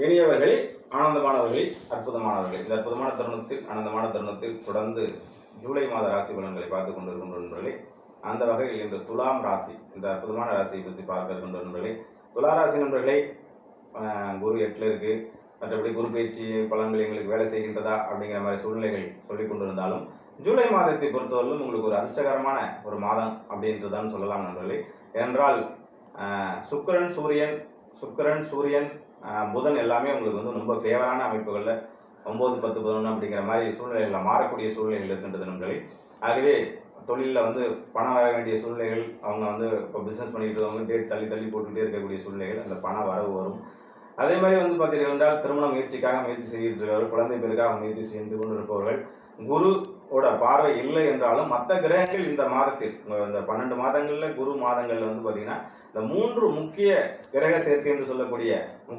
இனியவர்களே ஆனந்தமானவர்களே அற்புதமானவர்களே. இந்த அற்புதமான தருணத்தில் ஆனந்தமான தருணத்தில் தொடர்ந்து ஜூலை மாத ராசி பலன்களை பார்த்து கொண்டிருக்கின்ற நண்பர்களே. அந்த வகையில் இன்று துலாம் ராசி இந்த அற்புதமான ராசியை பற்றி பார்க்க இருக்கின்ற நண்பர்களே. துலா ராசி நண்பர்களே குரு எட்டில் இருக்கு. மற்றபடி குரு பயிற்சி பலன்கள் எங்களுக்கு வேலை செய்கின்றதா அப்படிங்கிற மாதிரி சூழ்நிலைகள் சொல்லிக் கொண்டிருந்தாலும் ஜூலை மாதத்தை பொறுத்தவரையிலும் உங்களுக்கு ஒரு அதிர்ஷ்டகரமான ஒரு மாதம் அப்படின்றதான் சொல்லலாம் நண்பர்களே. ஏனென்றால் சுக்கரன் சுக்கிரன் சூரியன் சுக்கரன் சூரியன் புதன் எல்லாமே உங்களுக்கு வந்து ரொம்ப ஃபேவரான அமைப்புகளில் ஒம்பது பத்து பதினொன்று அப்படிங்கிற மாதிரி சூழ்நிலைகளில் மாறக்கூடிய சூழ்நிலைகள் இருக்கின்றது நண்பர்களே. ஆகவே தொழிலில் வந்து பணம் வர வேண்டிய சூழ்நிலைகள் அவங்க வந்து இப்போ பிஸ்னஸ் பண்ணிட்டு இருக்கவங்க டேட் தள்ளி தள்ளி போட்டுக்கிட்டே இருக்கக்கூடிய சூழ்நிலைகள் அந்த பணம் வரவு வரும். அதே மாதிரி வந்து பார்த்தீர்கள் என்றால் திருமண முயற்சிக்காக முயற்சி செய்துட்டு குழந்தை பேருக்காக முயற்சி செய்து கொண்டு இருப்பவர்கள் குரு ஓட பார்வை இல்லை என்றாலும் மற்ற கிரகங்கள் இந்த மாதத்தில் இந்த பன்னெண்டு மாதங்களில் குரு மாதங்களில் வந்து பார்த்தீங்கன்னா இந்த மூன்று முக்கிய கிரக சேர்க்கை என்று சொல்லக்கூடிய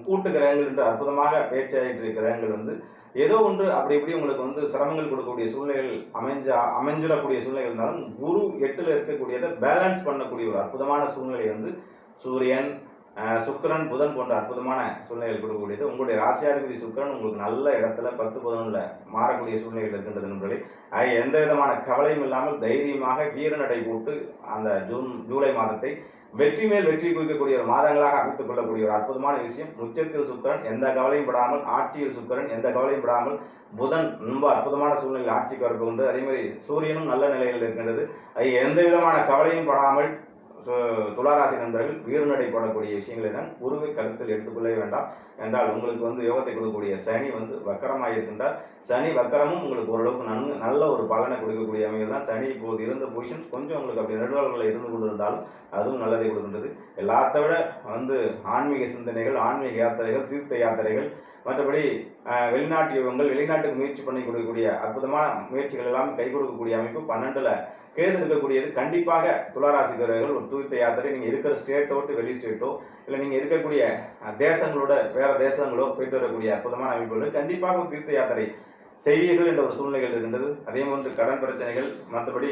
கூட்டு கிரகங்கள் என்று அற்புதமாக பேச்சாயிற்று கிரகங்கள் வந்து ஏதோ ஒன்று அப்படி இப்படி உங்களுக்கு வந்து சிரமங்கள் கொடுக்கக்கூடிய சூழ்நிலைகள் அமைஞ்ச அமைஞ்சிடக்கூடிய சூழ்நிலை இருந்தாலும் குரு எட்டில் இருக்கக்கூடியதை பேலன்ஸ் பண்ணக்கூடிய ஒரு அற்புதமான சூழ்நிலை வந்து சூரியன் சுக்கிரன் புதன் போன்ற அற்புதமான சூழ்நிலைகள் கொடுக்கக்கூடியது உங்களுடைய ராசியாதிபதி சுக்கிரன் உங்களுக்கு நல்ல இடத்துல பத்து பதினொன்றுல மாறக்கூடிய சூழ்நிலைகள் இருக்கின்றது நண்பர்களே. அது எந்த விதமான கவலையும் இல்லாமல் தைரியமாக வீரநடை போட்டு அந்த ஜூன் ஜூலை மாதத்தை வெற்றி மேல் வெற்றி குவிக்கக்கூடிய ஒரு மாதங்களாக அமைத்துக் கொள்ளக்கூடிய ஒரு அற்புதமான விஷயம். உச்சத்தில் சுக்கிரன் எந்த கவலையும் படாமல் ஆட்சியில் சுக்கிரன் எந்த கவலையும் படாமல் புதன் ரொம்ப அற்புதமான சூழ்நிலையில் ஆட்சிக்கு வரப்போகின்றது அதே மாதிரி சூரியனும் நல்ல நிலையில் இருக்கின்றது. அது எந்த விதமான கவலையும் படாமல் துளாராசி நண்பர்கள் வீறுநடை போடக்கூடிய விஷயங்களை தான் குருவை கருத்தில் எடுத்துக்கொள்ளவே வேண்டாம். என்றால் உங்களுக்கு வந்து யோகத்தை கொடுக்கக்கூடிய சனி வந்து வக்கரமாக இருக்கின்றார். சனி வக்கரமும் உங்களுக்கு ஓரளவுக்கு நன் நல்ல ஒரு பலனை கொடுக்கக்கூடிய அமைகள் தான் சனி இப்போது இருந்த பொசிஷன்ஸ் கொஞ்சம் உங்களுக்கு அப்படி நடுவாளர்களில் இருந்து கொண்டு இருந்தாலும் அதுவும் நல்லதை கொடுக்கின்றது. எல்லாத்த விட வந்து ஆன்மீக சிந்தனைகள் ஆன்மீக யாத்திரைகள் தீர்த்த யாத்திரைகள் மற்றபடி வெளிநாட்டு யுகங்கள் வெளிநாட்டுக்கு முயற்சி பண்ணி கொடுக்கக்கூடிய அற்புதமான முயற்சிகள் எல்லாம் கை கொடுக்கக்கூடிய அமைப்பு பன்னெண்டுல. கேது இருக்கக்கூடியது கண்டிப்பாக துளாராசிக்காரர்கள் ஒரு தூய்த்த யாத்திரை. நீங்கள் இருக்கிற ஸ்டேட்டோ விட்டு வெளி ஸ்டேட்டோ இல்லை நீங்கள் இருக்கக்கூடிய தேசங்களோட வேற தேசங்களோ போயிட்டு வரக்கூடிய அற்புதமான அமைப்புகள் கண்டிப்பாக ஒரு தீர்த்த யாத்திரை செய்வீர்கள் என்ற ஒரு சூழ்நிலைகள் இருக்கின்றது. அதே போன்று கடன் பிரச்சனைகள் மற்றபடி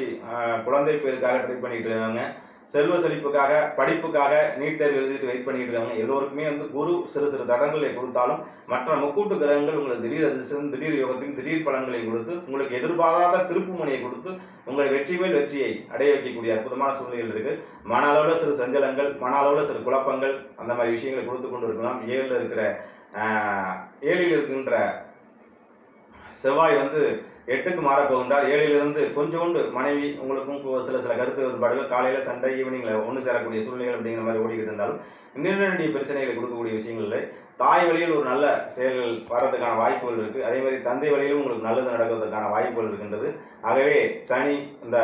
குழந்தை பேருக்காக ட்ரை பண்ணிட்டு இருக்காங்க. செல்வ செழிப்புக்காக படிப்புக்காக நீட் தேர்வு எழுதிட்டு வெயிட் பண்ணிட்டு இருக்காங்க எல்லோருக்குமே வந்து குரு சிறு சிறு தடங்களை கொடுத்தாலும் மற்ற முக்கூட்டு கிரகங்கள் உங்களுக்கு திடீர் அதிர்ஷ்டம் திடீர் யோகத்தையும் திடீர் பலன்களை கொடுத்து உங்களுக்கு எதிர்பாராத திருப்பு முனையை கொடுத்து உங்களை வெற்றி மேல் வெற்றியை அடைய வைக்கக்கூடிய அற்புதமான சூழ்நிலைகள் இருக்கு. மன அளவில் சிறு சஞ்சலங்கள் மன அளவில் சிறு குழப்பங்கள் அந்த மாதிரி விஷயங்களை கொடுத்து கொண்டு இருக்கலாம் ஏழில் இருக்கிற ஏழில் இருக்கின்ற செவ்வாய் வந்து எட்டுக்கு மாறப்போகின்றால் ஏழிலிருந்து கொஞ்சோண்டு மனைவி உங்களுக்கும் சில சில கருத்து வேறுபாடுகள். காலையில் சண்டை ஈவினிங்கில் ஒன்று சேரக்கூடிய சூழ்நிலைகள் அப்படிங்கிற மாதிரி ஓடிக்கிட்டு இருந்தாலும் நீண்ட பிரச்சனைகளை கொடுக்கக்கூடிய விஷயங்களில் தாய் வழியில் ஒரு நல்ல செயல்கள் வர்றதுக்கான வாய்ப்புகள் இருக்குது அதே மாதிரி தந்தை வழியிலும் உங்களுக்கு நல்லது நடக்கிறதுக்கான வாய்ப்புகள் இருக்கின்றது. ஆகவே சனி இந்த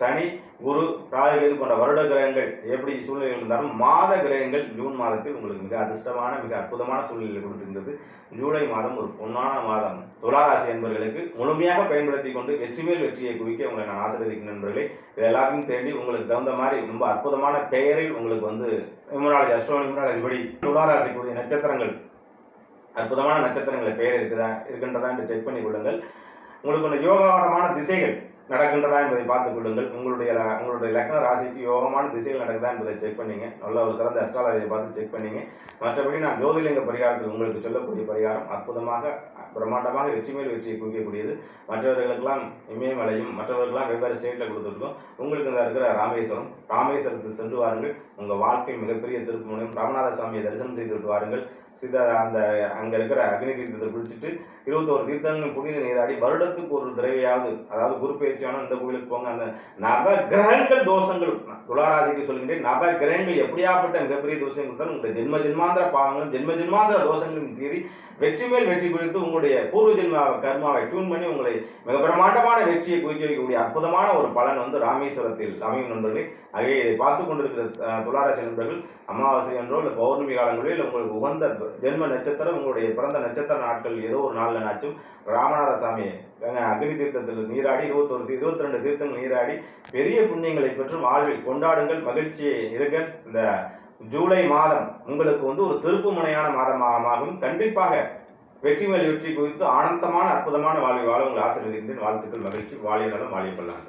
சனி குரு ராகுகேது போன்ற வருட கிரகங்கள் எப்படி சூழ்நிலைகள் இருந்தாலும் மாத கிரகங்கள் ஜூன் மாதத்தில் உங்களுக்கு மிக அதிர்ஷ்டமான மிக அற்புதமான சூழ்நிலை கொடுத்திருந்தது ஜூலை மாதம் ஒரு பொன்னான மாதம். துளாராசி என்பவர்களுக்கு முழுமையாக பயன்படுத்தி கொண்டு வெற்றி மேல் வெற்றியை குவிக்க உங்களை நான் ஆசீர்வதிக்கிறேன் நண்பர்களே. இது எல்லாத்தையும் தேடி உங்களுக்கு தகுந்த மாதிரி ரொம்ப அற்புதமான பெயரில் உங்களுக்கு வந்து நியூமராலஜி அஸ்ட்ரோ நியூமராலஜி படி துளாராசிக்குரிய நட்சத்திரங்கள் அற்புதமான நட்சத்திரங்களை பெயர் இருக்குதா இருக்கின்றதா என்று செக் பண்ணி கொள்ளுங்கள். உங்களுக்கு ஒரு யோகமான திசைகள் நடக்கின்றதா என்பதை பார்த்துக் கொள்ளுங்கள். உங்களுடைய ல- உங்களுடைய லக்ன ராசிக்கு யோகமான திசையில் நடக்குதா என்பதை செக் பண்ணீங்க. நல்ல ஒரு சிறந்த அஸ்ட்ராலஜியை பார்த்து செக் பண்ணீங்க. மற்றபடி நான் ஜோதிலிங்க பரிகாரத்தில் உங்களுக்கு சொல்லக்கூடிய பரிகாரம் அற்புதமாக பிரம்மாண்டமாக வெற்றி மேல் வெற்றியை குவிக்கக்கூடியது மற்றவர்களுக்கெல்லாம் இமயமலையும் மற்றவர்களுக்கெல்லாம் வெவ்வேறு ஸ்டேட்டில் கொடுத்துருக்கோம். உங்களுக்கு இந்த இருக்கிற ராமேஸ்வரம் ராமேஸ்வரத்துக்கு சென்று வாருங்கள். உங்கள் வாழ்க்கை மிகப்பெரிய திருப்பு முனையும் ராமநாத சுவாமியை தரிசனம் செய்துவிட்டு வாருங்கள். சித அந்த அங்கே இருக்கிற அக்னி தீர்த்தத்தை குளிச்சுட்டு இருபத்தோரு தீர்த்தங்கள் புனித நீராடி வருடத்துக்கு ஒரு தடவையாவது அதாவது குரு பயிற்சியான இந்த கோவிலுக்கு போங்க. அந்த நவ கிரகங்கள் தோஷங்கள் துளாராசிக்கு சொல்கின்றேன் நவ கிரகங்கள் எப்படியாப்பட்ட மிகப்பெரிய தோஷம் கொடுத்தாலும் உங்களுடைய ஜென்ம ஜென்மாந்திர பாவங்களும் ஜென்ம ஜென்மாந்திர தோஷங்களும் தீரி வெற்றி மேல் வெற்றி குறித்து உங்களுடைய பூர்வ ஜென்ம கர்மாவை டியூன் பண்ணி உங்களை மிக பிரமாண்டமான வெற்றியை குவிக்க வைக்கக்கூடிய அற்புதமான ஒரு பலன் வந்து ராமேஸ்வரத்தில் அமையும் நண்பர்களே. ஆகவே இதை பார்த்து கொண்டிருக்கிற துளாராசி நண்பர்கள் அமாவாசை என்றோ இல்லை பௌர்ணமி காலங்களில் இல்லை உங்களுக்கு உகந்த ஜென்ம நட்சத்திரம் உங்களுடைய பிறந்த நட்சத்திர நாட்கள் ஏதோ ஒரு நாளில் நாச்சும் ராமநாத சாமியை அக்னி தீர்த்தத்தில் நீராடி இருபத்தொரு இருபத்தி ரெண்டு தீர்த்தங்கள் நீராடி பெரிய புண்ணியங்களை பெற்று வாழ்வில் கொண்டாடுங்கள் மகிழ்ச்சியை இருக்க இந்த ஜூலை மாதம் உங்களுக்கு வந்து ஒரு திருப்பு முனையான மாதமாகும் கண்டிப்பாக வெற்றி மேல் வெற்றி குவித்து ஆனந்தமான அற்புதமான வாழ்வை வாழ உங்களை ஆசீர்வதிக்கின்றேன். வாழ்த்துக்கள் மகிழ்ச்சி. வாழிய நலம் வாழிய கொள்ளாங்க